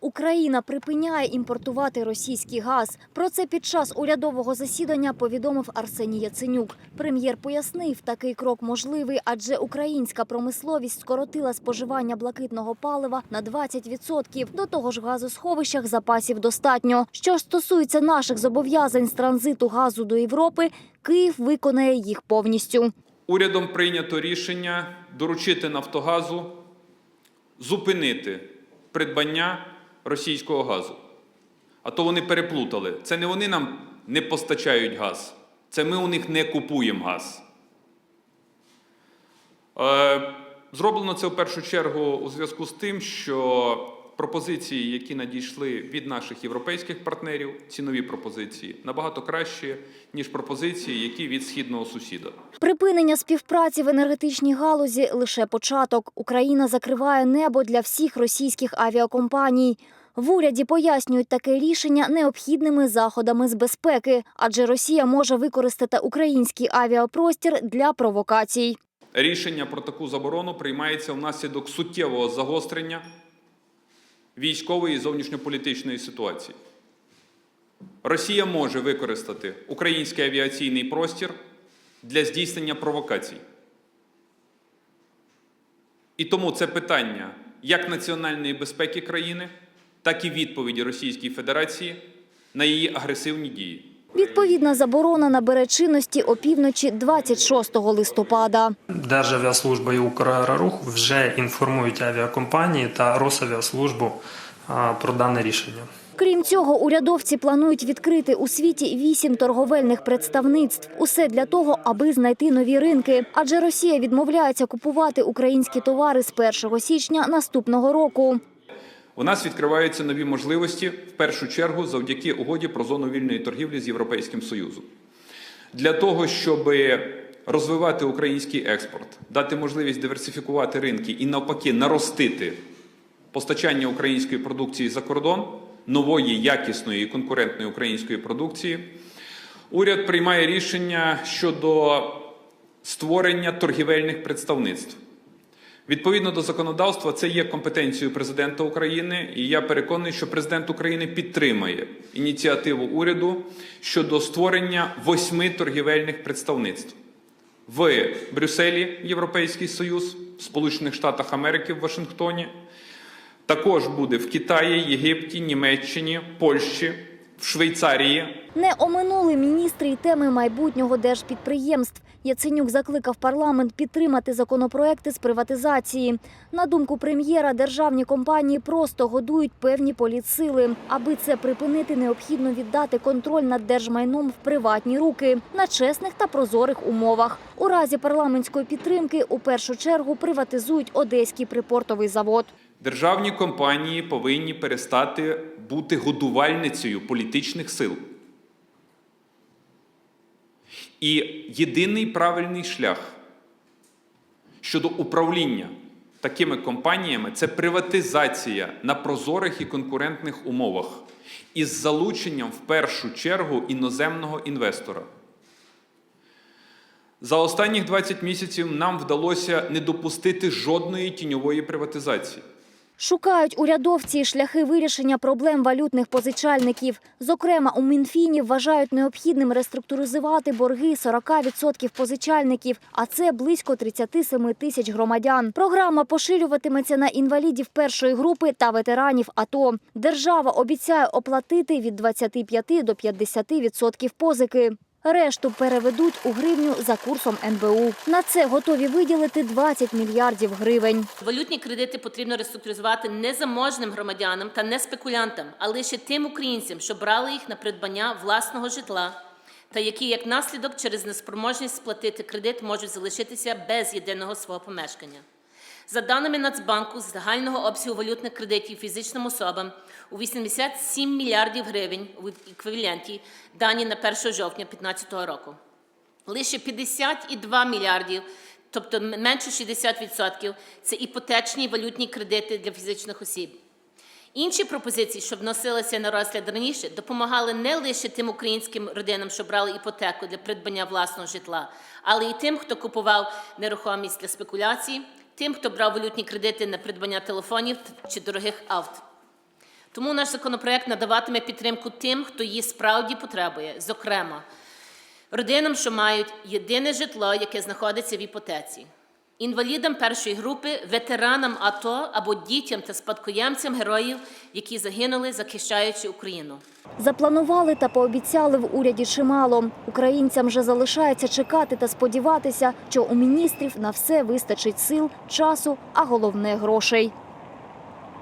Україна припиняє імпортувати російський газ. Про це під час урядового засідання повідомив Арсеній Яценюк. Прем'єр пояснив, такий крок можливий, адже українська промисловість скоротила споживання блакитного палива на 20%. До того ж, в газосховищах запасів достатньо. Що ж стосується наших зобов'язань з транзиту газу до Європи, Київ виконає їх повністю. Урядом прийнято рішення доручити Нафтогазу зупинити придбання російського газу. А то вони переплутали. Це не вони нам не постачають газ, це ми у них не купуємо газ. Е, Зроблено це в першу чергу у зв'язку з тим, що пропозиції, які надійшли від наших європейських партнерів, цінові пропозиції, набагато кращі, ніж пропозиції, які від східного сусіда. Припинення співпраці в енергетичній галузі лише початок. Україна закриває небо для всіх російських авіакомпаній. В уряді пояснюють таке рішення необхідними заходами з безпеки, адже Росія може використати український авіапростір для провокацій. Рішення про таку заборону приймається внаслідок суттєвого загострення військової і зовнішньополітичної ситуації. Росія може використати український авіаційний простір для здійснення провокацій. І тому це питання як національної безпеки країни, так і відповіді Російської Федерації на її агресивні дії. Відповідна заборона набере чинності опівночі 26 листопада. Державіаслужба і Украерорух вже інформують авіакомпанії та Росавіаслужбу про дане рішення. Крім цього, урядовці планують відкрити у світі вісім торговельних представництв. Усе для того, аби знайти нові ринки. Адже Росія відмовляється купувати українські товари з 1 січня наступного року. У нас відкриваються нові можливості в першу чергу завдяки угоді про зону вільної торгівлі з Європейським Союзом. Для того, щоб розвивати український експорт, дати можливість диверсифікувати ринки і навпаки наростити постачання української продукції за кордон, нової, якісної і конкурентної української продукції, уряд приймає рішення щодо створення торгівельних представництв. Відповідно до законодавства, це є компетенцією президента України, і я переконаний, що президент України підтримає ініціативу уряду щодо створення восьми торгівельних представництв в Брюсселі, Європейський Союз, Сполучених Штатах Америки в Вашингтоні. Також буде в Китаї, Єгипті, Німеччині, Польщі, в Швейцарії, Не оминули міністри й теми майбутнього держпідприємств. Яценюк закликав парламент підтримати законопроекти з приватизації. На думку прем'єра, державні компанії просто годують певні політсили. Аби це припинити, необхідно віддати контроль над держмайном в приватні руки на чесних та прозорих умовах. У разі парламентської підтримки у першу чергу приватизують одеський припортовий завод. Державні компанії повинні перестати бути годувальницею політичних сил. І єдиний правильний шлях щодо управління такими компаніями це приватизація на прозорих і конкурентних умовах із залученням в першу чергу іноземного інвестора. За останніх 20 місяців нам вдалося не допустити жодної тіньової приватизації. Шукають урядовці шляхи вирішення проблем валютних позичальників. Зокрема, у Мінфіні вважають необхідним реструктуризувати борги 40% позичальників, а це близько 37 тисяч громадян. Програма поширюватиметься на інвалідів першої групи та ветеранів АТО. Держава обіцяє оплатити від 25 до 50% позики. Решту переведуть у гривню за курсом НБУ. На це готові виділити 20 мільярдів гривень. Валютні кредити потрібно реструктуризувати не заможним громадянам та не спекулянтам, а лише тим українцям, що брали їх на придбання власного житла, та які, як наслідок, через неспроможність сплатити кредит можуть залишитися без єдиного свого помешкання. За даними Нацбанку, з загального обсягу валютних кредитів фізичним особам у 87 мільярдів гривень в еквіваленті дані на 1 жовтня 2015 року. Лише 52 мільярдів, тобто менше 60%, це іпотечні валютні кредити для фізичних осіб. Інші пропозиції, що вносилися на розгляд раніше, допомагали не лише тим українським родинам, що брали іпотеку для придбання власного житла, але й тим, хто купував нерухомість для спекуляцій, тим, хто брав валютні кредити на придбання телефонів чи дорогих авт. Тому наш законопроект надаватиме підтримку тим, хто її справді потребує, зокрема, родинам, що мають єдине житло, яке знаходиться в іпотеці, інвалідам першої групи, ветеранам АТО або дітям та спадкоємцям героїв, які загинули, захищаючи Україну. Запланували та пообіцяли в уряді чимало. Українцям вже залишається чекати та сподіватися, що у міністрів на все вистачить сил, часу, а головне грошей.